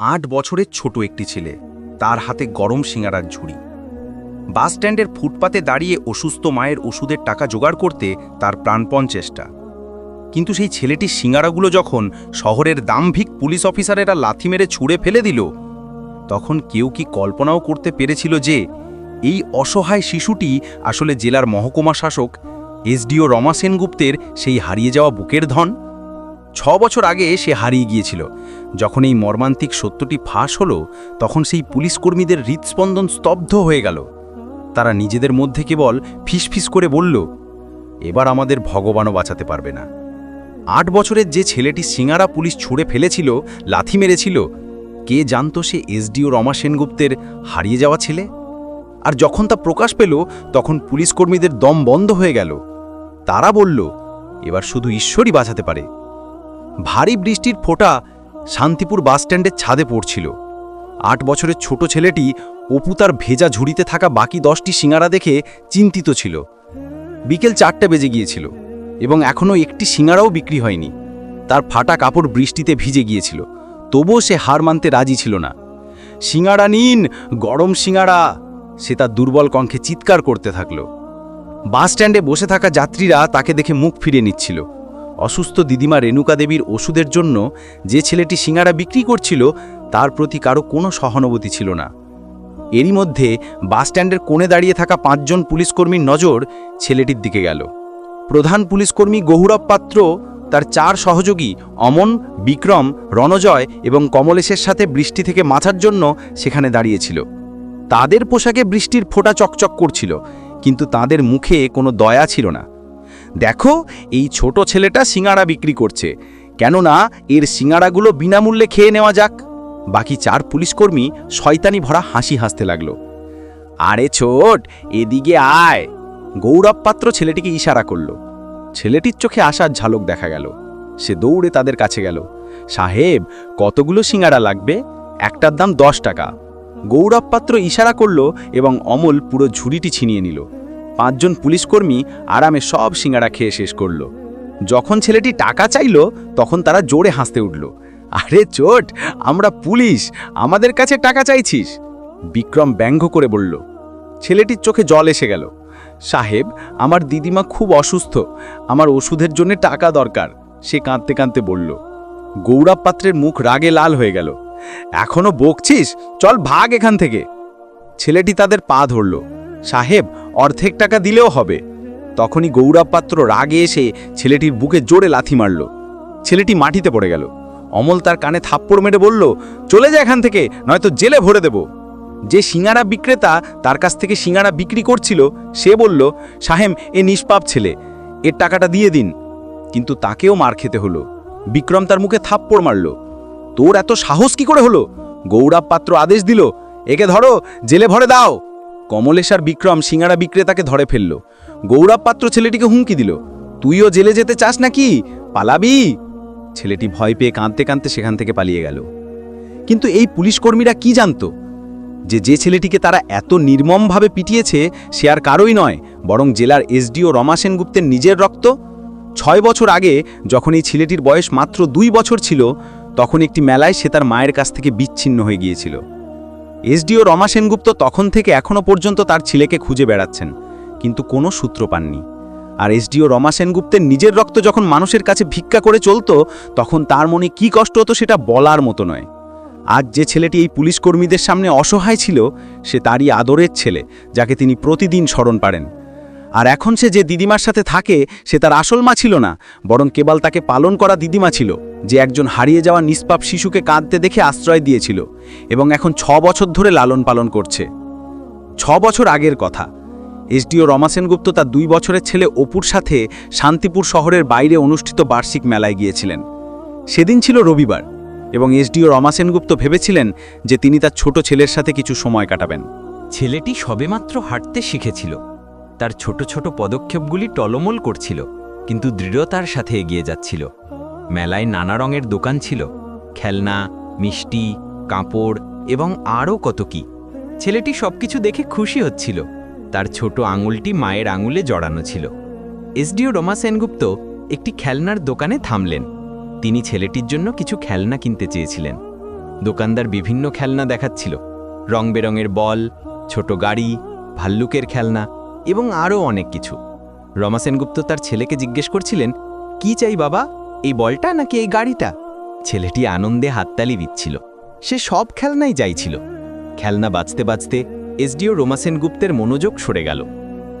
আট বছরের ছোট একটি ছেলে, তার হাতে গরম সিঙারার ঝুড়ি। বাসস্ট্যান্ডের ফুটপাতে দাঁড়িয়ে অসুস্থ মায়ের ওষুধের টাকা জোগাড় করতে তার প্রাণপণ চেষ্টা। কিন্তু সেই ছেলেটির সিঙারাগুলো যখন শহরের দাম্ভিক পুলিশ অফিসারেরা লাথি মেরে ছুঁড়ে ফেলে দিল, তখন কেউ কি কল্পনাও করতে পেরেছিল যে, এই অসহায় শিশুটি আসলে জেলার মহকুমা শাসক এসডিও রমা সেনগুপ্তের সেই হারিয়ে যাওয়া বুকের ধন? ছ বছর আগে সে হারিয়ে গিয়েছিল। যখন এই মর্মান্তিক সত্যটি ফাঁস হলো, তখন সেই পুলিশ কর্মীদের হৃৎস্পন্দন স্তব্ধ হয়ে গেল। তারা নিজেদের মধ্যে কেবল ফিসফিস করে বলল, এবার আমাদের ভগবানও বাঁচাতে পারবে না। আট বছরের যে ছেলেটি সিঙ্গারা পুলিশ ছুঁড়ে ফেলেছিল, লাথি মেরেছিল, কে জানতো সে এসডিও রমা সেনগুপ্তের হারিয়ে যাওয়া ছেলে? আর যখন তা প্রকাশ পেল, তখন পুলিশকর্মীদের দম বন্ধ হয়ে গেল। তারা বলল, এবার শুধু ঈশ্বরই বাঁচাতে পারে। ভারী বৃষ্টির ফোঁটা শান্তিপুর বাসস্ট্যান্ডের ছাদে পড়ছিল। আট বছরের ছোট ছেলেটি অপু তার ভেজা ঝুড়িতে থাকা বাকি দশটি সিঙারা দেখে চিন্তিত ছিল। বিকেল চারটে বেজে গিয়েছিল এবং এখনও একটি সিঙারাও বিক্রি হয়নি। তার ফাটা কাপড় বৃষ্টিতে ভিজে গিয়েছিল, তবুও সে হার মানতে রাজি ছিল না। সিঙাড়া নিন, গরম সিঙাড়া সে তার দুর্বল কণ্ঠে চিৎকার করতে থাকল। বাস স্ট্যান্ডে বসে থাকা যাত্রীরা তাকে দেখে মুখ ফিরিয়ে নিচ্ছিল। অসুস্থ দিদিমা রেণুকা দেবীর ওষুধের জন্য যে ছেলেটি সিঙাড়া বিক্রি করছিল, তার প্রতি কারও কোনো সহানুভূতি ছিল না। এরই মধ্যে বাসস্ট্যান্ডের কোণে দাঁড়িয়ে থাকা পাঁচজন পুলিশকর্মীর নজর ছেলেটির দিকে গেল। প্রধান পুলিশকর্মী গৌরব পাত্র, তার চার সহযোগী অমন, বিক্রম, রণজয় এবং কমলেশের সাথে বৃষ্টি থেকে মাথার জন্য সেখানে দাঁড়িয়েছিল। তাদের পোশাকে বৃষ্টির ফোঁটা চকচক করছিল, কিন্তু তাদের মুখে কোনো দয়া ছিল না। দেখো, এই ছোট ছেলেটা সিঙাড়া বিক্রি করছে। কেননা, এর সিঙাড়াগুলো বিনামূল্যে খেয়ে নেওয়া যাক। বাকি চার পুলিশকর্মী শয়তানি ভরা হাসি হাসতে লাগল। আরে ছোট, এদিকে আয়। গৌরব পাত্র ছেলেটিকে ইশারা করল। ছেলেটির চোখে আসার ঝালক দেখা গেল। সে দৌড়ে তাদের কাছে গেল। সাহেব, কতগুলো সিঙাড়া লাগবে? একটার দাম দশ টাকা। গৌরব পাত্র ইশারা করল এবং অমল পুরো ঝুড়িটি ছিনিয়ে নিল। পাঁচজন পুলিশকর্মী আরামে সব সিঙ্গারা খেয়ে শেষ করল। যখন ছেলেটি টাকা চাইল, তখন তারা জোরে হাসতে উঠল। আরে চোট, আমরা পুলিশ, আমাদের কাছে টাকা চাইছিস? বিক্রম ব্যঙ্গ করে বলল। ছেলেটির চোখে জল এসে গেল। সাহেব, আমার দিদিমা খুব অসুস্থ, আমার ওষুধের জন্য টাকা দরকার, সে কাঁদতে কাঁদতে বলল। গৌরব পাত্রের মুখ রাগে লাল হয়ে গেল। এখনও বকছিস? চল ভাগ এখান থেকে। ছেলেটি তাদের পা ধরল। সাহেব অর্ধেক টাকা দিলেও হবে। তখনই গৌরব পাত্র রাগে এসে ছেলেটির বুকে জোরে লাথি মারল। ছেলেটি মাটিতে পড়ে গেল। অমল তার কানে থাপ্পড় মেরে বলল, চলে যা এখান থেকে, নয়তো জেলে ভরে দেব। যে সিঙ্গারা বিক্রেতা তার কাছ থেকে সিঙ্গারা বিক্রি করছিল, সে বলল সাহেব এ নিষ্পাপ ছেলে, এর টাকাটা দিয়ে দিন। কিন্তু তাকেও মার খেতে হলো। বিক্রম তার মুখে থাপ্পড় মারল, তোর এত সাহস কি করে হলো? গৌরব পাত্র আদেশ দিল, একে ধরো, জেলে ভরে দাও। কমলেশ আর বিক্রম সিঙ্গারা বিক্রেতাকে ধরে ফেলল। গৌরব পাত্র ছেলেটিকে হুমকি দিল। তুইও জেলে যেতে চাস নাকি? পালাবি? ছেলেটি ভয় পেয়ে কাঁদতে কাঁদতে সেখান থেকে পালিয়ে গেল। কিন্তু এই পুলিশ কর্মীরা কি জানত? যে যে ছেলেটিকে তারা এত নির্মমভাবে পিটিয়েছে, সে আর কারোই নয়, বরং জেলার এসডিও রমা সেনগুপ্তের নিজের রক্ত। ছয় বছর আগে, যখন এই ছেলেটির বয়স মাত্র দুই বছর ছিল, তখন একটি মেলায় সে তার মায়ের কাছ থেকে বিচ্ছিন্ন হয়ে গিয়েছিল। এসডিও রমা সেনগুপ্ত তখন থেকে এখনও পর্যন্ত তার ছেলেকে খুঁজে বেড়াচ্ছেন, কিন্তু কোনো সূত্র পাননি। আর এসডিও রমা সেনগুপ্তের নিজের রক্ত যখন মানুষের কাছে ভিক্ষা করে চলত, তখন তার মনে কি কষ্ট হতো সেটা বলার মতো নয়। আজ যে ছেলেটি এই পুলিশ কর্মীদের সামনে অসহায় ছিল, সে তারই আদরের ছেলে, যাকে তিনি প্রতিদিন স্মরণ পারেন আর এখন সে যে দিদিমার সাথে থাকে, সে তার আসল মা ছিল না, বরং কেবল তাকে পালন করা দিদিমা ছিল, যে একজন হারিয়ে যাওয়া নিষ্পাপ শিশুকে কাঁদতে দেখে আশ্রয় দিয়েছিল এবং এখন ছ বছর ধরে লালন পালন করছে। ছ বছর আগের কথা। এসডিও রমা সেনগুপ্ত তার দুই বছরের ছেলে অপুর সাথে শান্তিপুর শহরের বাইরে অনুষ্ঠিত বার্ষিক মেলায় গিয়েছিলেন। সেদিন ছিল রবিবার এবং এসডিও রমা সেনগুপ্ত ভেবেছিলেন যে তিনি তার ছোট ছেলের সাথে কিছু সময় কাটাবেন। ছেলেটি সবেমাত্র হাঁটতে শিখেছিল। তার ছোট ছোট পদক্ষেপগুলি টলমল করছিল, কিন্তু দৃঢ়তার সাথে এগিয়ে যাচ্ছিল। মেলায় নানা রঙের দোকান ছিল, খেলনা, মিষ্টি, কাপড় এবং আরও কত কি। ছেলেটি সবকিছু দেখে খুশি হচ্ছিল। তার ছোট আঙুলটি মায়ের আঙুলে জড়ানো ছিল। এসডিও রমা সেনগুপ্ত একটি খেলনার দোকানে থামলেন। তিনি ছেলেটির জন্য কিছু খেলনা কিনতে চেয়েছিলেন। দোকানদার বিভিন্ন খেলনা দেখাচ্ছিল। রং বেরঙের বল, ছোট গাড়ি, ভাল্লুকের খেলনা এবং আরও অনেক কিছু। রমা সেনগুপ্ত তার ছেলেকে জিজ্ঞেস করছিলেন, কি চাই বাবা, এই বলটা নাকি এই গাড়িটা? ছেলেটি আনন্দে হাততালি দিচ্ছিল। সে সব খেলনাই চাইছিল। খেলনা বাজতে বাজতে এসডিও রোমা সেনগুপ্তের মনোযোগ সরে গেল।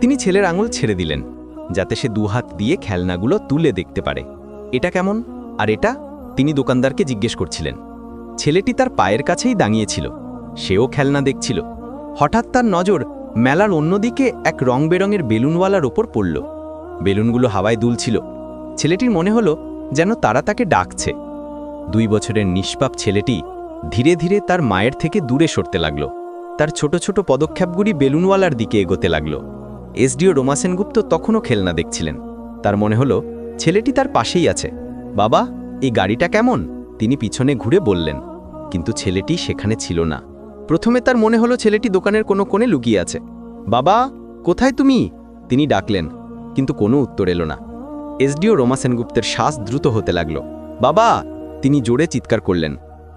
তিনি ছেলের আঙুল ছেড়ে দিলেন, যাতে সে দুহাত দিয়ে খেলনাগুলো তুলে দেখতে পারে। এটা কেমন? আর এটা? তিনি দোকানদারকে জিজ্ঞেস করছিলেন। ছেলেটি তার পায়ের কাছেই দাঁড়িয়েছিল। সেও খেলনা দেখছিল। হঠাৎ তার নজর মেলার অন্যদিকে এক রং বেরঙের বেলুনওয়ালার ওপর পড়ল। বেলুনগুলো হাওয়ায় দুলছিল। ছেলেটির মনে হলো যেন তারা তাকে ডাকছে। দুই বছরের নিষ্পাপ ছেলেটি ধীরে ধীরে তার মায়ের থেকে দূরে সরতে লাগল। তার ছোট ছোট পদক্ষেপগুলি বেলুনওয়ালার দিকে এগোতে লাগল। এসডিও রোমা সেনগুপ্ত তখনও খেলনা দেখছিলেন। তার মনে হলো, ছেলেটি তার পাশেই আছে। বাবা, এই গাড়িটা কেমন? তিনি পিছনে ঘুরে বললেন। কিন্তু ছেলেটি সেখানে ছিল না। প্রথমে তার মনে হলো ছেলেটি দোকানের কোনো কোণে লুকিয়ে আছে। বাবা, কোথায় তুমি? তিনি ডাকলেন, কিন্তু কোনো উত্তর এলো না। এসডিও রোমা সেনগুপ্তের শ্বাস দ্রুত হতে লাগল। বাবা, তিনি জোরে চিৎকার করলেন।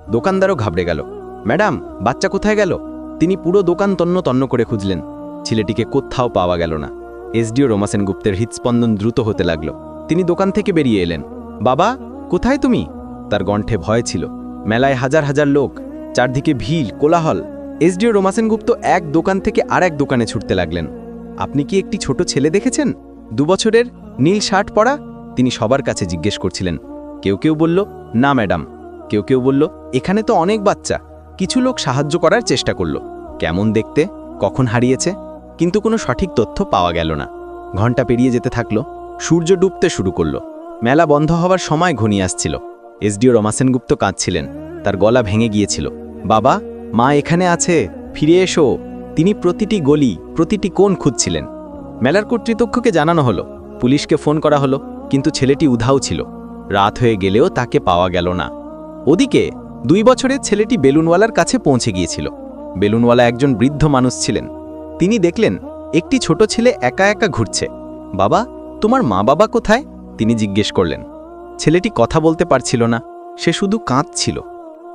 দোকানদারও ঘাবড়ে গেল। ম্যাডাম, বাচ্চা কোথায় গেল? তিনি পুরো দোকান তন্ন তন্ন করে খুঁজলেন। ছেলেটিকে কোথাও পাওয়া গেল না। এসডিও রোমা সেনগুপ্তের হৃৎস্পন্দন দ্রুত হতে লাগল। তিনি দোকান থেকে বেরিয়ে এলেন। বাবা, কোথায় তুমি? তার গণ্ঠে ভয় ছিল। মেলায় হাজার হাজার লোক। চারদিকে ভিড়, কোলাহল। এসডিও রোমাসেন গুপ্ত এক দোকান থেকে আর এক দোকানে ছুটতে লাগলেন। আপনি কি একটি ছোট ছেলে দেখেছেন? দুবছরের নীল শার্ট পরা? তিনি সবার কাছে জিজ্ঞেস করছিলেন। কেউ কেউ বলল, না, ম্যাডাম। কেউ কেউ বলল, এখানে তো অনেক বাচ্চা। কিছু লোক সাহায্য করার চেষ্টা করল। কেমন দেখতে, কখন হারিয়েছে, কিন্তু কোনো সঠিক তথ্য পাওয়া গেল না। ঘণ্টা পেরিয়ে যেতে থাকল, সূর্য ডুবতে শুরু করল। মেলা বন্ধ হওয়ার সময় ঘনিয়ে আসছিল। এসডিও রমাসেনগুপ্ত কাঁদছিলেন, তার গলা ভেঙে গিয়েছিল। বাবা, মা এখানে আছে, ফিরে এসো। তিনি প্রতিটি গলি, প্রতিটি কোণ খুঁজছিলেন। মেলার কর্তৃপক্ষকে জানানো হলো। পুলিশকে ফোন করা হলো, কিন্তু ছেলেটি উধাও ছিল। রাত হয়ে গেলেও তাকে পাওয়া গেল না। ওদিকে, দুই বছরের ছেলেটি বেলুনওয়ালার কাছে পৌঁছে গিয়েছিল। বেলুনওয়ালা একজন বৃদ্ধ মানুষ ছিলেন। তিনি দেখলেন, একটি ছোট ছেলে একা একা ঘুরছে। বাবা, তোমার মা বাবা কোথায়? তিনি জিজ্ঞেস করলেন। ছেলেটি কথা বলতে পারছিল না। সে শুধু কাঁদছিল।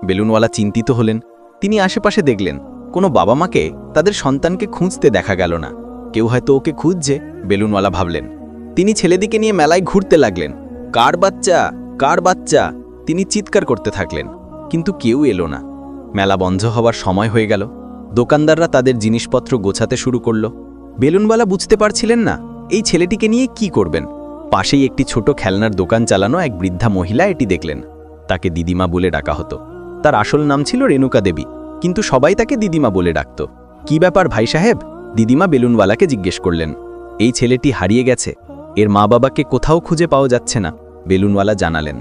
বেলুনওয়ালা চিন্তিত হলেন। তিনি আশেপাশে দেখলেন, কোনো বাবা মাকে তাদের সন্তানকে খুঁজতে দেখা গেল না। কেউ হয়তো ওকে খুঁজছে, বেলুনওয়ালা ভাবলেন। তিনি ছেলেদিকে নিয়ে মেলায় ঘুরতে লাগলেন। কার বাচ্চা? কার বাচ্চা? তিনি চিৎকার করতে থাকলেন, কিন্তু কেউ এলো না। মেলা বন্ধ হওয়ার সময় হয়ে গেল। দোকানদাররা তাদের জিনিসপত্র গোছাতে শুরু করল। বেলুনওয়ালা বুঝতে পারছিলেন না, এই ছেলেটিকে নিয়ে কি করবেন? পাশেই একটি ছোট খেলনার দোকান চালানো এক বৃদ্ধা মহিলা এটি দেখলেন। তাকে দিদিমা বলে ডাকা হতো। তার আসল নাম ছিল রেণুকা দেবী, কিন্তু সবাই তাকে দিদিমা বলে ডাকত। কি ব্যাপার ভাই সাহেব? দিদিমা বেলুনওয়ালাকে জিজ্ঞেস করলেন। এই ছেলেটি হারিয়ে গেছে, এর মা বাবাকে কোথাও খুঁজে পাওয়া যাচ্ছে না, বেলুনওয়ালা জানালেন।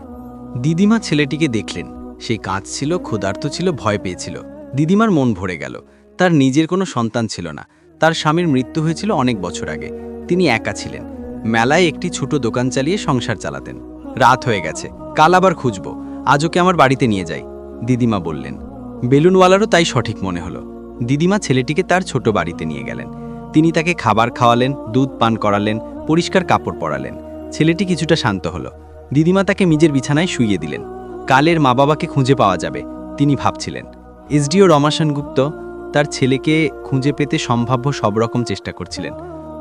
দিদিমা ছেলেটিকে দেখলেন সেই কাজ ছিল ক্ষুধার্ত ছিল, ভয় পেয়েছিল। দিদিমার মন ভরে গেল, তার নিজের কোনো সন্তান ছিল না, তার স্বামীর মৃত্যু হয়েছিল অনেক বছর আগে। তিনি একা ছিলেন, মেলায় একটি ছোট দোকান চালিয়ে সংসার চালাতেন। রাত হয়ে গেছে, কাল আবার খুঁজব আজ ওকে আমার বাড়িতে নিয়ে যাই? দিদিমা বললেন, বেলুনওয়ালারও তাই সঠিক মনে হলো। দিদিমা ছেলেটিকে তার ছোট বাড়িতে নিয়ে গেলেন। তিনি তাকে খাবার খাওয়ালেন, দুধ পান করালেন, পরিষ্কার কাপড় পরালেন। ছেলেটি কিছুটা শান্ত হলো। দিদিমা তাকে নিজের বিছানায় শুইয়ে দিলেন। কালের মা বাবাকে খুঁজে পাওয়া যাবে, তিনি ভাবছিলেন। এসডিও রমাশান গুপ্ত তার ছেলেকে খুঁজে পেতে সম্ভাব্য সব রকম চেষ্টা করছিলেন।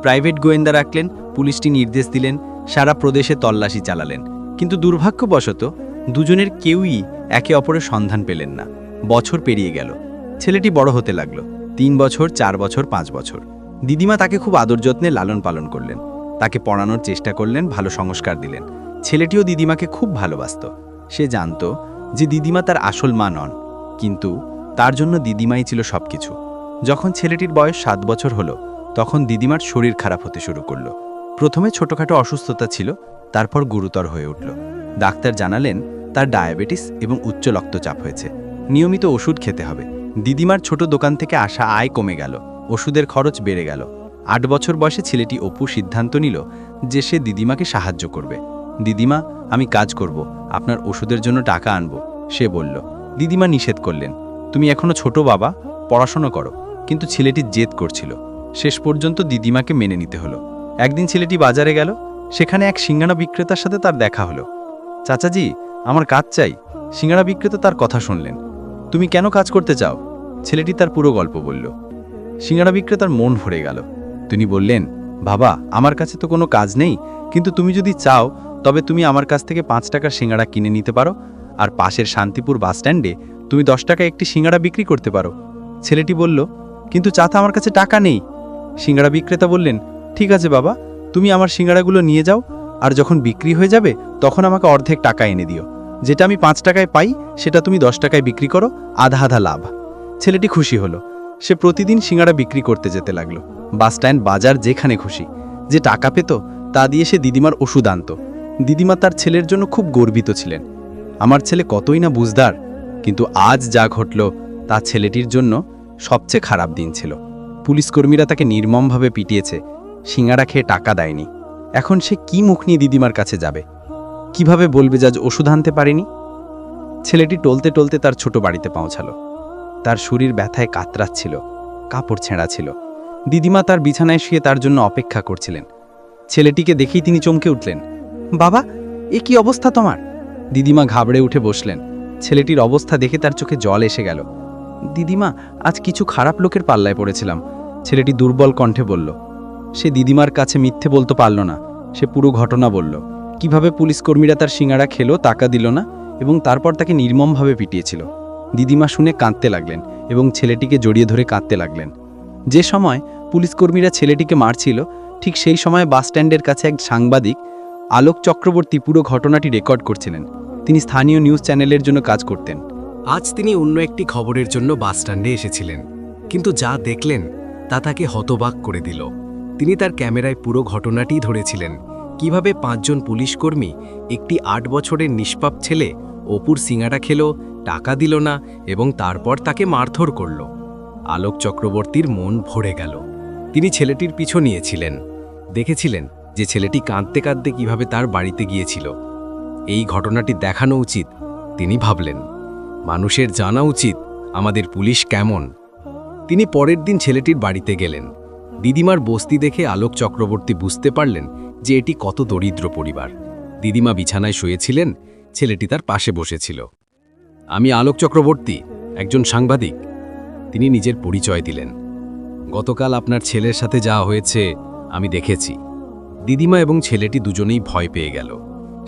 প্রাইভেট গোয়েন্দা রাখলেন, পুলিশটি নির্দেশ দিলেন, সারা প্রদেশে তল্লাশি চালালেন। কিন্তু দুর্ভাগ্যবশত দুজনের কেউই একে অপরের সন্ধান পেলেন না। বছর পেরিয়ে গেল। ছেলেটি বড় হতে লাগল। তিন বছর, চার বছর, পাঁচ বছর। দিদিমা তাকে খুব আদর যত্নে লালন পালন করলেন। তাকে পড়ানোর চেষ্টা করলেন, ভালো সংস্কার দিলেন। ছেলেটিও দিদিমাকে খুব ভালোবাসত। সে জানত যে দিদিমা তার আসল মা নন, কিন্তু তার জন্য দিদিমাই ছিল সবকিছু। যখন ছেলেটির বয়স সাত বছর হলো, তখন দিদিমার শরীর খারাপ হতে শুরু করল। প্রথমে ছোটখাটো অসুস্থতা ছিল, তারপর গুরুতর হয়ে উঠল। ডাক্তার জানালেন তার ডায়াবেটিস এবং উচ্চ রক্তচাপ হয়েছে। নিয়মিত ওষুধ খেতে হবে। দিদিমার ছোট দোকান থেকে আসা আয় কমে গেল। ওষুধের খরচ বেড়ে গেল। আট বছর বয়সে ছেলেটি অপু সিদ্ধান্ত নিল যে সে দিদিমাকে সাহায্য করবে। দিদিমা, আমি কাজ করব। আপনার ওষুধের জন্য টাকা আনব। সে বলল। দিদিমা নিষেধ করলেন। তুমি এখনও ছোট বাবা, পড়াশোনা করো। কিন্তু ছেলেটি জেদ করছিল। শেষ পর্যন্ত দিদিমাকে মেনে নিতে হলো। একদিন ছেলেটি বাজারে গেল। সেখানে এক সিঙ্গানা বিক্রেতার সাথে তার দেখা হলো। চাচাজি আমার কাজ চাই। সিঙ্গারা বিক্রেতা তার কথা শুনলেন। তুমি কেন কাজ করতে চাও? ছেলেটি তার পুরো গল্প বলল। সিঙ্গারা বিক্রেতার মন ভরে গেল। তিনি বললেন, বাবা, আমার কাছে তো কোনো কাজ নেই, কিন্তু তুমি যদি চাও, তবে তুমি আমার কাছ থেকে পাঁচ টাকার সিঙ্গারা কিনে নিতে পারো, আর পাশের শান্তিপুর বাসস্ট্যান্ডে তুমি দশ টাকা একটি সিঙ্গারা বিক্রি করতে পারো। ছেলেটি বলল, কিন্তু চাতা আমার কাছে টাকা নেই। সিঙ্গারা বিক্রেতা বললেন, ঠিক আছে বাবা, তুমি আমার সিঙ্গারাগুলো নিয়ে যাও, আর যখন বিক্রি হয়ে যাবে, তখন আমাকে অর্ধেক টাকা এনে দিও। যেটা আমি পাঁচ টাকায় পাই, সেটা তুমি দশ টাকায় বিক্রি করো, আধা আধা লাভ। ছেলেটি খুশি হলো। সে প্রতিদিন সিঙ্গারা বিক্রি করতে যেতে লাগল। বাসস্ট্যান্ড বাজার, যেখানে খুশি। যে টাকা পেত, তা দিয়ে সে দিদিমার ওষুধ আনত। দিদিমা তার ছেলের জন্য খুব গর্বিত ছিলেন। আমার ছেলে কতই না বুঝদার, কিন্তু আজ যা ঘটল, তা ছেলেটির জন্য সবচেয়ে খারাপ দিন ছিল। পুলিশকর্মীরা তাকে নির্মমভাবে পিটিয়েছে। সিঙ্গারা খেয়ে টাকা দেয়নি। এখন সে কি মুখ নিয়ে দিদিমার কাছে যাবে? কীভাবে বলবে যে আজ ওষুধ আনতে পারেনি? ছেলেটি টলতে টলতে তার ছোট বাড়িতে পৌঁছালো। তার শরীর ব্যথায় কাতরাচ্ছিল, কাপড় ছেঁড়া ছিল। দিদিমা তার বিছানায় শুয়ে তার জন্য অপেক্ষা করছিলেন। ছেলেটিকে দেখেই তিনি চমকে উঠলেন। বাবা, এ কি অবস্থা তোমার? দিদিমা ঘাবড়ে উঠে বসলেন। ছেলেটির অবস্থা দেখে তার চোখে জল এসে গেল। দিদিমা, আজ কিছু খারাপ লোকের পাল্লায় পড়েছিলাম। ছেলেটি দুর্বল কণ্ঠে বলল, সে দিদিমার কাছে মিথ্যে বলতে পারল না, সে পুরো ঘটনা বলল। কীভাবে পুলিশ কর্মীরা তার সিঙ্গারা খেলো টাকা দিল না এবং তারপর তাকে নির্মমভাবে পিটিয়েছিল। দিদিমা শুনে কাঁদতে লাগলেন এবং ছেলেটিকে জড়িয়ে ধরে কাঁদতে লাগলেন। যে সময় পুলিশকর্মীরা ছেলেটিকে মারছিল, ঠিক সেই সময় বাসস্ট্যান্ডের কাছে এক সাংবাদিক আলোক চক্রবর্তী পুরো ঘটনাটি রেকর্ড করছিলেন। তিনি স্থানীয় নিউজ চ্যানেলের জন্য কাজ করতেন। আজ তিনি অন্য একটি খবরের জন্য বাসস্ট্যান্ডে এসেছিলেন, কিন্তু যা দেখলেন তা তাকে হতবাক করে দিল। তিনি তার ক্যামেরায় পুরো ঘটনাটি ধরেছিলেন। কীভাবে পাঁচজন পুলিশকর্মী একটি আট বছরের নিষ্পাপ ছেলে অপুর সিঙ্গারা খেল, টাকা দিল না এবং তারপর তাকে মারধর করল। আলোক চক্রবর্তীর মন ভরে গেল। তিনি ছেলেটির পিছু নিয়েছিলেন। দেখেছিলেন যে ছেলেটি কাঁদতে কাঁদতে কীভাবে তার বাড়িতে গিয়েছিল। এই ঘটনাটি দেখানো উচিত, তিনি ভাবলেন। মানুষের জানা উচিত আমাদের পুলিশ কেমন। তিনি পরের দিন ছেলেটির বাড়িতে গেলেন। দিদিমার বস্তি দেখে আলোক চক্রবর্তী বুঝতে পারলেন যে এটি কত দরিদ্র পরিবার। দিদিমা বিছানায় শুয়েছিলেন, ছেলেটি তার পাশে বসেছিল। আমি আলোক চক্রবর্তী, একজন সাংবাদিক। তিনি নিজের পরিচয় দিলেন। গতকাল আপনার ছেলের সাথে যা হয়েছে, আমি দেখেছি। দিদিমা এবং ছেলেটি দুজনেই ভয় পেয়ে গেল।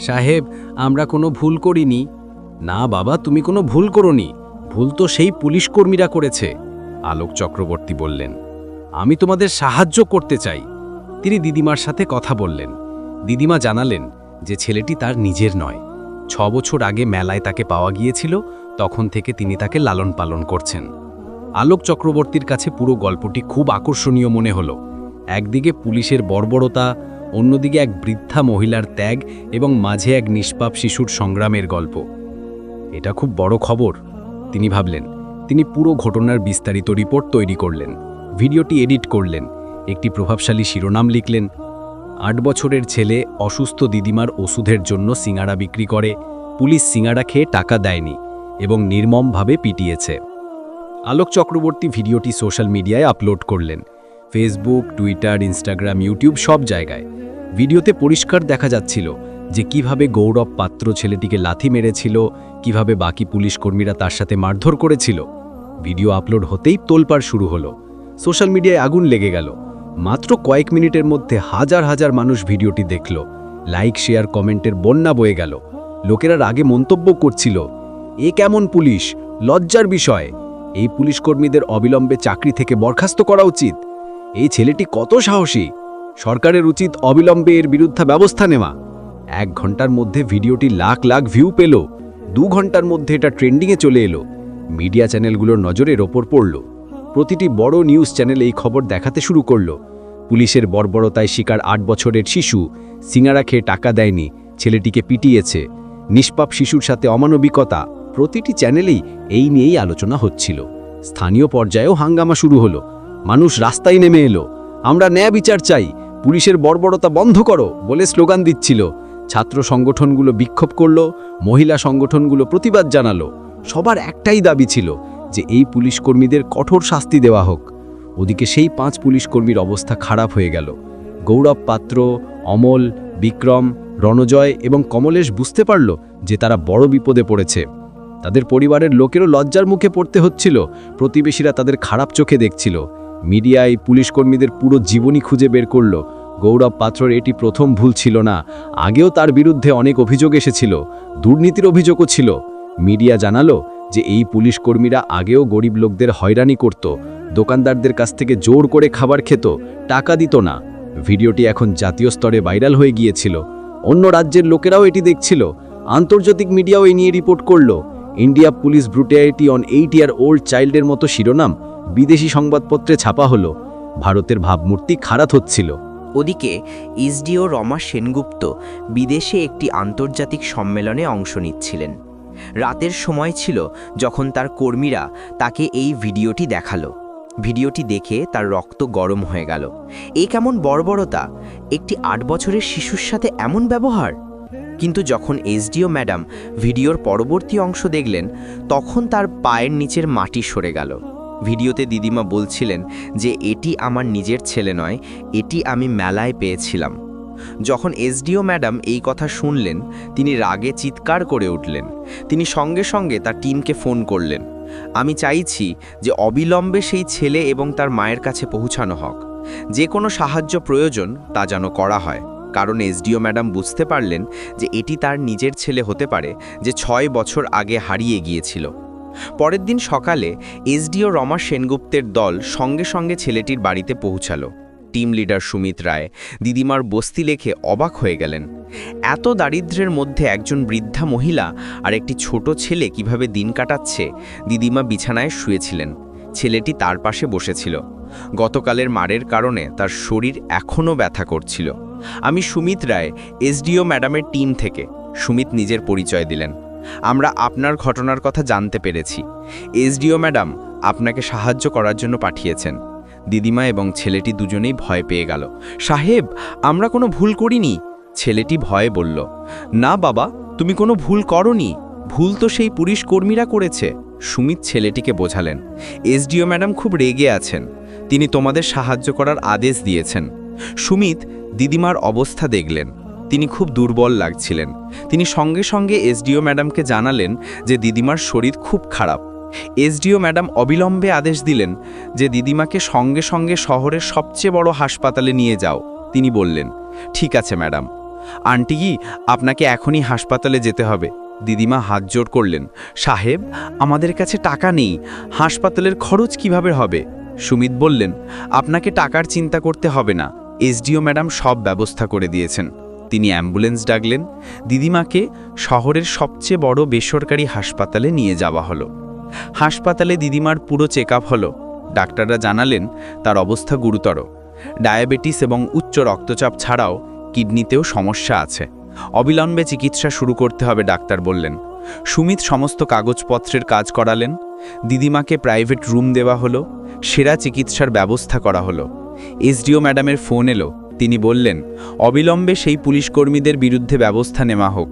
সাহেব, আমরা কোনো ভুল করিনি। না বাবা, তুমি কোনো ভুল করনি। ভুল তো সেই পুলিশ কর্মীরা করেছে, আলোক চক্রবর্তী বললেন। আমি তোমাদের সাহায্য করতে চাই। তিনি দিদিমার সাথে কথা বললেন। দিদিমা জানালেন যে ছেলেটি তার নিজের নয়। ছ বছর আগে মেলায় তাকে পাওয়া গিয়েছিল, তখন থেকে তিনি তাকে লালন পালন করছেন। আলোক চক্রবর্তীর কাছে পুরো গল্পটি খুব আকর্ষণীয় মনে হলো। একদিকে পুলিশের বর্বরতা, অন্যদিকে এক বৃদ্ধা মহিলার ত্যাগ এবং মাঝে এক নিষ্পাপ শিশুর সংগ্রামের গল্প। এটা খুব বড় খবর, তিনি ভাবলেন। তিনি পুরো ঘটনার বিস্তারিত রিপোর্ট তৈরি করলেন, ভিডিওটি এডিট করলেন। একটি প্রভাবশালী শিরোনাম লিখলেন, আট বছরের ছেলে অসুস্থ দিদিমার ওষুধের জন্য সিঙ্গারা বিক্রি করে, পুলিশ সিঙ্গারা খেয়ে টাকা দেয়নি এবং নির্মমভাবে পিটিয়েছে। আলোক চক্রবর্তী ভিডিওটি সোশ্যাল মিডিয়ায় আপলোড করলেন, ফেসবুক, টুইটার, ইনস্টাগ্রাম, ইউটিউব সব জায়গায়। ভিডিওতে পরিষ্কার দেখা যাচ্ছিল যে কীভাবে গৌরব পাত্র ছেলেটিকে লাথি মেরেছিল, কীভাবে বাকি পুলিশ কর্মীরা তার সাথে মারধর করেছিল। ভিডিও আপলোড হতেই তোলপাড় শুরু হলো। সোশ্যাল মিডিয়ায় আগুন লেগে গেল। মাত্র কয়েক মিনিটের মধ্যে হাজার হাজার মানুষ ভিডিওটি দেখল। লাইক, শেয়ার, কমেন্টের বন্যা বয়ে গেল। লোকেরা আগে মন্তব্য করছিল, এ কেমন পুলিশ? লজ্জার বিষয়। এই পুলিশ কর্মীদের অবিলম্বে চাকরি থেকে বরখাস্ত করা উচিত। এই ছেলেটি কত সাহসী। সরকারের উচিত অবিলম্বে এর বিরুদ্ধে ব্যবস্থা নেওয়া। এক ঘণ্টার মধ্যে ভিডিওটি লাখ লাখ ভিউ পেল। দু ঘণ্টার মধ্যে এটা ট্রেন্ডিংয়ে চলে এলো। মিডিয়া চ্যানেলগুলোর নজরের ওপর পড়ল। প্রতিটি বড় নিউজ চ্যানেল এই খবর দেখাতে শুরু করল। পুলিশের বর্বরতায় শিকার আট বছরের শিশু, সিঙ্গারা খেয়ে টাকা দেয়নি, ছেলেটিকে পিটিয়েছে। নিষ্পাপ শিশুর সাথে অমানবিকতা, প্রতিটি চ্যানেলেই এই নিয়েই আলোচনা হচ্ছিল। স্থানীয় পর্যায়েও হাঙ্গামা শুরু হলো। মানুষ রাস্তায় নেমে এলো। আমরা ন্যায় বিচার চাই, পুলিশের বর্বরতা বন্ধ করো বলে স্লোগান দিচ্ছিল। ছাত্র সংগঠনগুলো বিক্ষোভ করল, মহিলা সংগঠনগুলো প্রতিবাদ জানালো। সবার একটাই দাবি ছিল যে এই পুলিশ কর্মীদের কঠোর শাস্তি দেওয়া হোক। ওদিকে সেই পাঁচ পুলিশ কর্মীর অবস্থা খারাপ হয়ে গেল। গৌরব পাত্র, অমল, বিক্রম, রণজয় এবং কমলেশ বুঝতে পারল যে তারা বড় বিপদে পড়েছে। তাদের পরিবারের লোকেরও লজ্জার মুখে পড়তে হচ্ছিল, প্রতিবেশীরা তাদের খারাপ চোখে দেখছিল। মিডিয়ায় পুলিশ কর্মীদের পুরো জীবনী খুঁজে বের করল। গৌরব পাত্রর এটি প্রথম ভুল ছিল না। আগেও তার বিরুদ্ধে অনেক অভিযোগ এসেছিল। দুর্নীতির অভিযোগও ছিল। মিডিয়া জানালো যে এই পুলিশ কর্মীরা আগেও গরিব লোকদের হয়রানি করত, দোকানদারদের কাছ থেকে জোর করে খাবার খেত, টাকা দিত না। ভিডিওটি এখন জাতীয় স্তরে ভাইরাল হয়ে গিয়েছিল। অন্য রাজ্যের লোকেরাও এটি দেখছিল। আন্তর্জাতিক মিডিয়াও এই নিয়ে রিপোর্ট করল। India police brutality on eight year old চাইল্ডের মতো শিরোনাম বিদেশি সংবাদপত্রে ছাপা হলো। ভারতের ভাবমূর্তি খারাপ হচ্ছিল। ওদিকে ইসডিও রমা সেনগুপ্ত বিদেশে একটি আন্তর্জাতিক সম্মেলনে অংশ নিচ্ছিলেন। রাতের সময় ছিল যখন তার কর্মীরা তাকে এই ভিডিওটি দেখাল। ভিডিওটি দেখে তার রক্ত গরম হয়ে গেল। এ কেমন বর্বরতা? একটি আট বছরের শিশুর সাথে এমন ব্যবহার? কিন্তু যখন এসডিও ম্যাডাম ভিডিওর পরবর্তী অংশ দেখলেন, তখন তার পায়ের নিচের মাটি সরে গেল। ভিডিওতে দিদিমা বলছিলেন যে, এটি আমার নিজের ছেলে নয়, এটি আমি মেলায় পেয়েছিলাম। যখন এসডিও ম্যাডাম এই কথা শুনলেন, তিনি রাগে চিৎকার করে উঠলেন। তিনি সঙ্গে সঙ্গে তার টিমকে ফোন করলেন। আমি চাইছি যে অবিলম্বে সেই ছেলে এবং তার মায়ের কাছে পৌঁছানো হোক। যে কোনো সাহায্য প্রয়োজন, তা যেন করা হয়। কারণ এসডিও ম্যাডাম বুঝতে পারলেন যে এটি তার নিজের ছেলে হতে পারে, যে ছয় বছর আগে হারিয়ে গিয়েছিল। পরের দিন সকালে এসডিও রমা সেনগুপ্তের দল সঙ্গে সঙ্গে ছেলেটির বাড়িতে পৌঁছালো। টিম লিডার সুমিত রায় দিদিমার বস্তি লেখে অবাক হয়ে গেলেন। এত দারিদ্র্যের মধ্যে একজন বৃদ্ধা মহিলা আর একটি ছোট ছেলে কীভাবে দিন কাটাচ্ছে, দিদিমা বিছানায় শুয়েছিলেন। ছেলেটি তার পাশে বসেছিল। গতকালের মারের কারণে তার শরীর এখনও ব্যথা করছিল। আমি সুমিত রায়, এসডিও ম্যাডামের টিম থেকে। সুমিত নিজের পরিচয় দিলেন। আমরা আপনার ঘটনার কথা জানতে পেরেছি। এসডিও ম্যাডাম আপনাকে সাহায্য করার জন্য পাঠিয়েছেন। দিদিমা এবং ছেলেটি দুজনেই ভয় পেয়ে গেল। সাহেব, আমরা কোনো ভুল করিনি? ছেলেটি ভয়ে বলল, না বাবা, তুমি কোনো ভুল করনি। ভুল তো সেই পুলিশ কর্মীরা করেছে। সুমিত ছেলেটিকে বোঝালেন, এসডিও ম্যাডাম খুব রেগে আছেন। তিনি তোমাদের সাহায্য করার আদেশ দিয়েছেন। সুমিত দিদিমার অবস্থা দেখলেন, তিনি খুব দুর্বল লাগছিলেন। তিনি সঙ্গে সঙ্গে এসডিও ম্যাডামকে জানালেন যে দিদিমার শরীর খুব খারাপ। এসডিও ম্যাডাম অবিলম্বে আদেশ দিলেন যে দিদিমাকে সঙ্গে সঙ্গে শহরের সবচেয়ে বড় হাসপাতালে নিয়ে যাও, তিনি বললেন। ঠিক আছে, ম্যাডাম। আন্টিগি আপনাকে এখনই হাসপাতালে যেতে হবে। দিদিমা হাত জোর করলেন। সাহেব, আমাদের কাছে টাকা নেই, হাসপাতালের খরচ কীভাবে হবে? সুমিত বললেন, আপনাকে টাকার চিন্তা করতে হবে না, এসডিও ম্যাডাম সব ব্যবস্থা করে দিয়েছেন। তিনি অ্যাম্বুলেন্স ডাকলেন, দিদিমাকে শহরের সবচেয়ে বড় বেসরকারি হাসপাতালে নিয়ে যাওয়া হলো। হাসপাতালে দিদিমার পুরো চেক হলো। ডাক্তাররা জানালেন, তার অবস্থা গুরুতর। ডায়াবেটিস এবং উচ্চ রক্তচাপ ছাড়াও কিডনিতেও সমস্যা আছে। অবিলম্বে চিকিৎসা শুরু করতে হবে, ডাক্তার বললেন। সুমিত সমস্ত কাগজপত্রের কাজ করালেন। দিদিমাকে প্রাইভেট রুম দেওয়া হলো। সেরা চিকিৎসার ব্যবস্থা করা হলো। এসডিও ম্যাডামের ফোন এলো। তিনি বললেন, অবিলম্বে সেই পুলিশ কর্মীদের বিরুদ্ধে ব্যবস্থা নেওয়া হোক।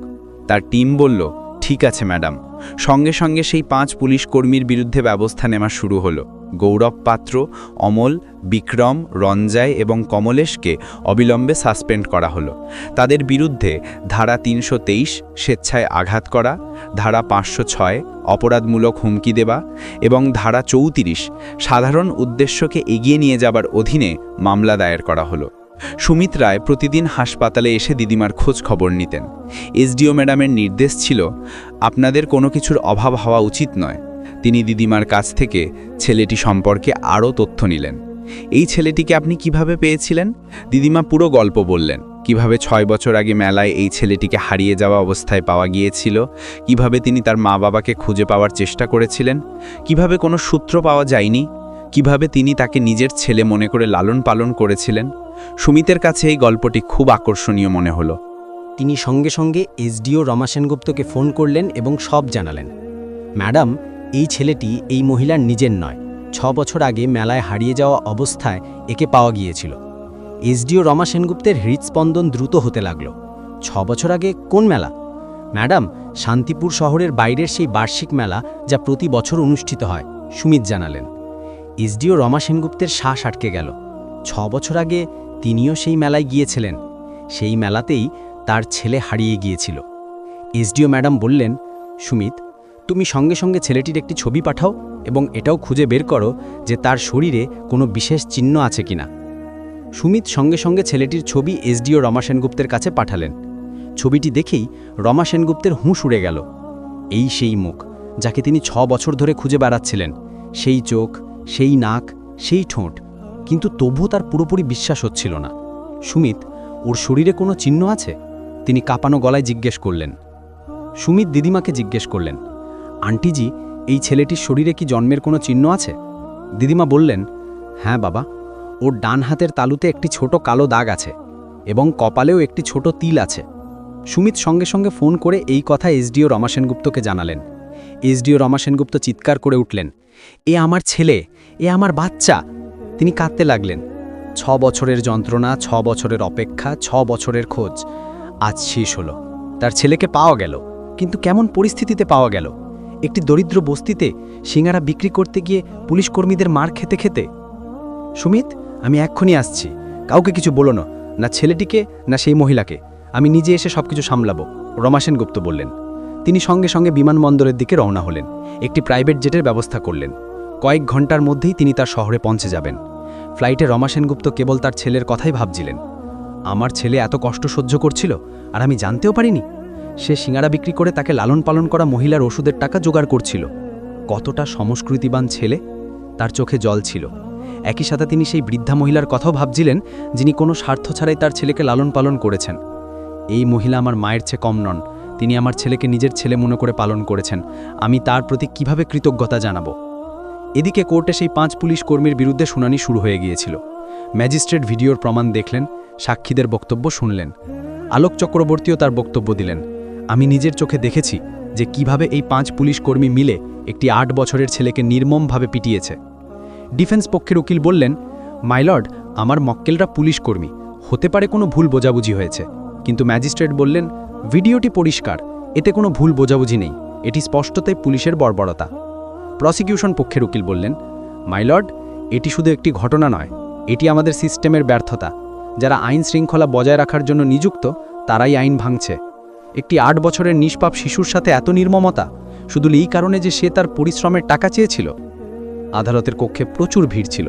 তার টিম বলল ঠিক আছে, ম্যাডাম। সঙ্গে সঙ্গে সেই পাঁচ পুলিশ কর্মীর বিরুদ্ধে ব্যবস্থা নেওয়া শুরু হলো। গৌরব পাত্র, অমল, বিক্রম রঞ্জয় এবং কমলেশকে অবিলম্বে সাসপেন্ড করা হলো। তাদের বিরুদ্ধে ধারা তিনশো তেইশ, স্বেচ্ছায় আঘাত করা, ধারা পাঁচশো ছয়, অপরাধমূলক হুমকি দেওয়া এবং ধারা চৌত্রিশ, সাধারণ উদ্দেশ্যকে এগিয়ে নিয়ে যাবার অধীনে মামলা দায়ের করা হলো। সুমিত রায় প্রতিদিন হাসপাতালে এসে দিদিমার খোঁজ খবর নিতেন। এসডিও ম্যাডামের নির্দেশ ছিল, আপনাদের কোনো কিছুর অভাব হওয়া উচিত নয়। তিনি দিদিমার কাছ থেকে ছেলেটি সম্পর্কে আরও তথ্য নিলেন। এই ছেলেটিকে আপনি কীভাবে পেয়েছিলেন? দিদিমা পুরো গল্প বললেন, কীভাবে ছয় বছর আগে মেলায় এই ছেলেটিকে হারিয়ে যাওয়া অবস্থায় পাওয়া গিয়েছিল? কীভাবে তিনি তার মা বাবাকে খুঁজে পাওয়ার চেষ্টা করেছিলেন? কীভাবে কোনো সূত্র পাওয়া যায়নি? কীভাবে তিনি তাকে নিজের ছেলে মনে করে লালন পালন করেছিলেন? সুমিতের কাছে এই গল্পটি খুব আকর্ষণীয় মনে হলো। তিনি সঙ্গে সঙ্গে এসডিও রমা সেনগুপ্তকে ফোন করলেন এবং সব জানালেন। ম্যাডাম, এই ছেলেটি এই মহিলার নিজের নয়। ছ বছর আগে মেলায় হারিয়ে যাওয়া অবস্থায় একে পাওয়া গিয়েছিল। এসডিও রমা সেনগুপ্তের হৃদস্পন্দন দ্রুত হতে লাগল। ছ বছর আগে কোন মেলা? ম্যাডাম, শান্তিপুর শহরের বাইরের সেই বার্ষিক মেলা যা প্রতি বছর অনুষ্ঠিত হয়, সুমিত জানালেন। এসডিও রমা সেনগুপ্তের শ্বাস আটকে গেল। ছ বছর আগে তিনিও সেই মেলায় গিয়েছিলেন। সেই মেলাতেই তার ছেলে হারিয়ে গিয়েছিল। এসডিও ম্যাডাম বললেন, সুমিত, তুমি সঙ্গে সঙ্গে ছেলেটির একটি ছবি পাঠাও এবং এটাও খুঁজে বের করো যে তার শরীরে কোনো বিশেষ চিহ্ন আছে কিনা। সুমিত সঙ্গে সঙ্গে ছেলেটির ছবি এসডিও রমা সেনগুপ্তের কাছে পাঠালেন। ছবিটি দেখেই রমা সেনগুপ্তের হুঁশ উড়ে গেল। এই সেই মুখ যাকে তিনি ছ বছর ধরে খুঁজে বেড়াচ্ছিলেন। সেই চোখ, সেই নাক, সেই ঠোঁট। কিন্তু তবুও তার পুরোপুরি বিশ্বাস হচ্ছিল না। সুমিত, ওর শরীরে কোনো চিহ্ন আছে? তিনি কাঁপানো গলায় জিজ্ঞেস করলেন। সুমিত দিদিমাকে জিজ্ঞেস করলেন, আন্টিজি, এই ছেলেটির শরীরে কি জন্মের কোনো চিহ্ন আছে? দিদিমা বললেন হ্যাঁ বাবা, ওর ডান হাতের তালুতে একটি ছোট কালো দাগ আছে এবং কপালেও একটি ছোট তিল আছে। সুমিত সঙ্গে সঙ্গে ফোন করে এই কথা এসডিও রমা সেনগুপ্তকে জানালেন। এসডিও রমা সেনগুপ্ত চিৎকার করে উঠলেন, এ আমার ছেলে, এ আমার বাচ্চা তিনি কাঁদতে লাগলেন। ছ বছরের যন্ত্রণা, ছ বছরের অপেক্ষা, ছ বছরের খোঁজ। আজ শেষ হলো। তার ছেলেকে পাওয়া গেল। কিন্তু কেমন পরিস্থিতিতে পাওয়া গেল? একটি দরিদ্র বস্তিতে সিঙ্গারা বিক্রি করতে গিয়ে পুলিশ কর্মীদের মার খেতে খেতে? সুমিত, আমি এক্ষুনি আসছি। কাউকে কিছু বলো না। ছেলেটিকে, না সেই মহিলাকে। আমি নিজে এসে সবকিছু সামলাবো, রমা সেনগুপ্ত বললেন। তিনি সঙ্গে সঙ্গে বিমানবন্দরের দিকে রওনা হলেন। একটি প্রাইভেট জেটের ব্যবস্থা করলেন। কয়েক ঘণ্টার মধ্যেই তিনি তার শহরে পৌঁছে যাবেন। ফ্লাইটে রমা সেনগুপ্ত কেবল তার ছেলের কথাই ভাবছিলেন। আমার ছেলে এত কষ্ট সহ্য করছিল আর আমি জানতেও পারিনি। সে সিঙ্গারা বিক্রি করে তাকে লালন পালন করা মহিলার ওষুধের টাকা জোগাড় করছিল। কতটা সংস্কৃতিবান ছেলে? তার চোখে জল ছিল। একই সাথে তিনি সেই বৃদ্ধা মহিলার কথাও ভাবছিলেন যিনি কোনো স্বার্থ ছাড়াই তার ছেলেকে লালন পালন করেছেন। এই মহিলা আমার মায়ের চেয়ে কম নন। তিনি আমার ছেলেকে নিজের ছেলে মনে করে পালন করেছেন। আমি তার প্রতি কীভাবে কৃতজ্ঞতা জানাব? এদিকে কোর্টে সেই পাঁচ পুলিশ কর্মীর বিরুদ্ধে শুনানি শুরু হয়ে গিয়েছিল। ম্যাজিস্ট্রেট ভিডিওর প্রমাণ দেখলেন, সাক্ষীদের বক্তব্য শুনলেন। আলোক চক্রবর্তীও তার বক্তব্য দিলেন। আমি নিজের চোখে দেখেছি যে কীভাবে এই পাঁচ পুলিশ কর্মী মিলে একটি আট বছরের ছেলেকে নির্মমভাবে পিটিয়েছে। ডিফেন্স পক্ষের উকিল বললেন মাইলর্ড আমার মক্কেলরা পুলিশ কর্মী। হতে পারে কোনো ভুল বোঝাবুঝি হয়েছে। কিন্তু ম্যাজিস্ট্রেট বললেন, ভিডিওটি পরিষ্কার, এতে কোনো ভুল বোঝাবুঝি নেই। এটি স্পষ্টতই পুলিশের বর্বরতা। প্রসিকিউশন পক্ষের উকিল বললেন মাইলর্ড এটি শুধু একটি ঘটনা নয়, এটি আমাদের সিস্টেমের ব্যর্থতা। যারা আইন শৃঙ্খলা বজায় রাখার জন্য নিযুক্ত, তারাই আইন ভাঙছে। একটি আট বছরের নিষ্পাপ শিশুর সাথে এত নির্মমতা, শুধু এই কারণে যে সে তার পরিশ্রমের টাকা চেয়েছিল? আদালতের কক্ষে প্রচুর ভিড় ছিল।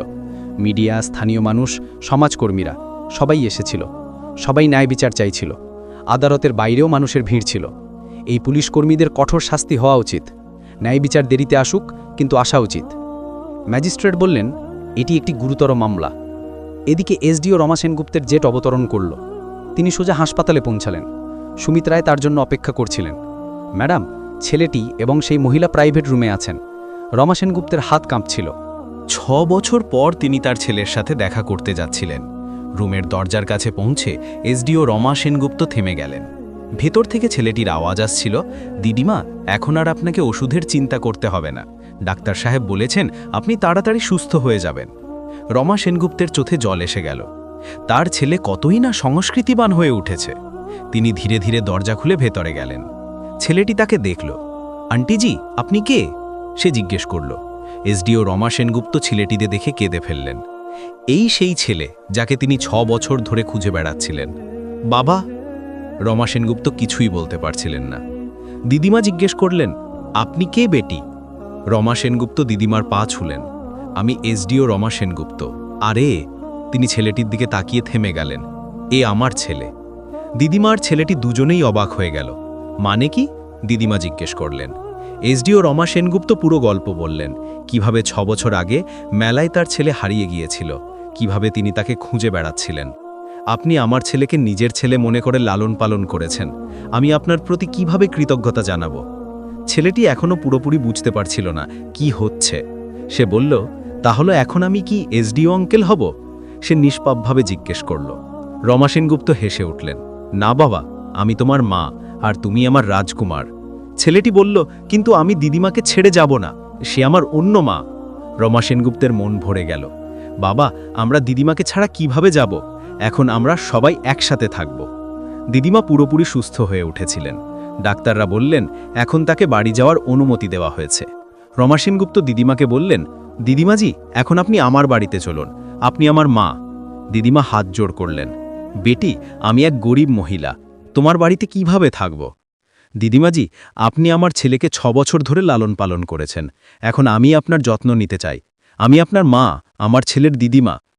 মিডিয়া, স্থানীয় মানুষ, সমাজকর্মীরা, সবাই এসেছিল। সবাই ন্যায় বিচার চাইছিল। আদালতের বাইরেও মানুষের ভিড় ছিল। এই পুলিশ কর্মীদের কঠোর শাস্তি হওয়া উচিত। ন্যায় বিচার দেরিতে আসুক, কিন্তু আসা উচিত। ম্যাজিস্ট্রেট বললেন, এটি একটি গুরুতর মামলা। এদিকে এসডিও রমা সেনগুপ্তের জেট অবতরণ করল। তিনি সোজা হাসপাতালে পৌঁছালেন। সুমিত রায় তার জন্য অপেক্ষা করছিলেন। ম্যাডাম, ছেলেটি এবং সেই মহিলা প্রাইভেট রুমে আছেন রমা সেনগুপ্তের হাত কাঁপছিল। ছ বছর পর তিনি তার ছেলের সাথে দেখা করতে যাচ্ছিলেন। রুমের দরজার কাছে পৌঁছে এসডিও রমা সেনগুপ্ত থেমে গেলেন। ভেতর থেকে ছেলেটির আওয়াজ আসছিল, দিদিমা, এখন আর আপনাকে ওষুধের চিন্তা করতে হবে না। ডাক্তার সাহেব বলেছেন, আপনি তাড়াতাড়ি সুস্থ হয়ে যাবেন রমা সেনগুপ্তের চোখে জল এসে গেল। তার ছেলে কতই না সংস্কৃতিবান হয়ে উঠেছে। তিনি ধীরে ধীরে দরজা খুলে ভেতরে গেলেন। ছেলেটি তাকে দেখল। আন্টিজি আপনি কে সে জিজ্ঞেস করল। এসডিও রমা সেনগুপ্ত ছেলেটিতে দেখে কেঁদে ফেললেন। এই সেই ছেলে, যাকে তিনি ছ বছর ধরে খুঁজে বেড়াচ্ছিলেন। বাবা রমা সেনগুপ্ত কিছুই বলতে পারছিলেন না। দিদিমা জিজ্ঞেস করলেন, আপনি কে বেটি? রমা সেনগুপ্ত দিদিমার পা ছুলেন। আমি এসডিও রমা সেনগুপ্ত। আরে তিনি ছেলেটির দিকে তাকিয়ে থেমে গেলেন। এ আমার ছেলে। দিদিমার ছেলেটি দুজনেই অবাক হয়ে গেল। মানে কি? দিদিমা জিজ্ঞেস করলেন। এসডিও রমা সেনগুপ্ত পুরো গল্প বললেন। কীভাবে ছ বছর আগে মেলায় তার ছেলে হারিয়ে গিয়েছিল। কীভাবে তিনি তাকে খুঁজে বেড়াচ্ছিলেন। আপনি আমার ছেলেকে নিজের ছেলে মনে করে লালন পালন করেছেন। আমি আপনার প্রতি কীভাবে কৃতজ্ঞতা জানাব? ছেলেটি এখনও পুরোপুরি বুঝতে পারছিল না, কি হচ্ছে? সে বলল, তাহলে এখন আমি কি এসডিও অঙ্কেল হব? সে নিষ্পাপভাবে জিজ্ঞেস করল। রমা সেনগুপ্ত হেসে উঠলেন, না বাবা, আমি তোমার মা, আর তুমি আমার রাজকুমার। ছেলেটি বলল, কিন্তু আমি দিদিমাকে ছেড়ে যাব না, সে আমার অন্য মা। রমা সেনগুপ্তের মন ভরে গেল, বাবা, আমরা দিদিমাকে ছাড়া কীভাবে যাব? এখন আমরা সবাই একসাথে থাকব। দিদিমা পুরোপুরি সুস্থ হয়ে উঠেছিলেন। ডাক্তাররা বললেন, এখন তাকে বাড়ি যাওয়ার অনুমতি দেওয়া হয়েছে। রমা সেনগুপ্ত দিদিমাকে বললেন, দিদিমাজি, এখন আপনি আমার বাড়িতে চলুন। আপনি আমার মা। দিদিমা হাত জোড় করলেন, বেটি, আমি এক গরিব মহিলা। তোমার বাড়িতে কীভাবে থাকব? দিদিমাজি, আপনি আমার ছেলেকে ছ বছর ধরে লালন পালন করেছেন। এখন আমি আপনার যত্ন নিতে চাই। আমি আপনার মা, আমার ছেলের দিদিমা।